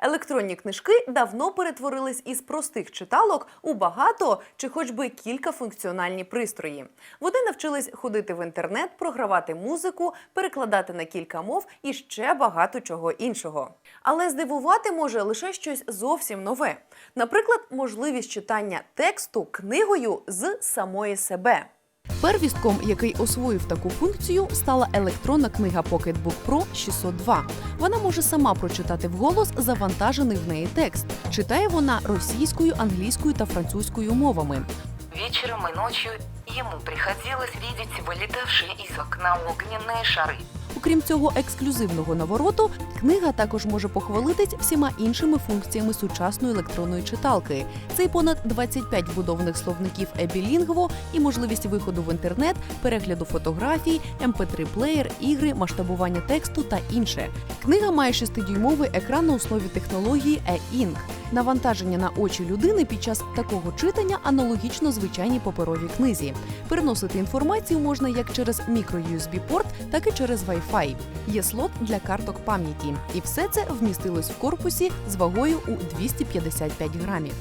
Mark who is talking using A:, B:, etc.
A: Електронні книжки давно перетворились із простих читалок у багато чи хоч би кілька функціональні пристрої. Вони навчились ходити в інтернет, програвати музику, перекладати на кілька мов і ще багато чого іншого. Але здивувати може лише щось зовсім нове. Наприклад, можливість читання тексту книгою з самої себе. Первістком, який освоїв таку функцію, стала електронна книга Pocketbook Pro 602. Вона може сама прочитати вголос завантажений в неї текст. Читає вона російською, англійською та французькою мовами.
B: Вечером и ночью ему приходилось видеть вылетавшие из окна огненные шары.
A: Окрім цього ексклюзивного навороту, книга також може похвалитись всіма іншими функціями сучасної електронної читалки. Це й понад 25 вбудованих словників ебілінгво і можливість виходу в інтернет, перегляду фотографій, mp3 плеєр, ігри, масштабування тексту та інше. Книга має 6-дюймовий екран на основі технології e-ink. Навантаження на очі людини під час такого читання аналогічно звичайній паперовій книзі. Переносити інформацію можна як через мікро-USB порт, так і через Wi-Fi. Є слот для карток пам'яті, і все це вмістилось в корпусі з вагою у 255 грамів.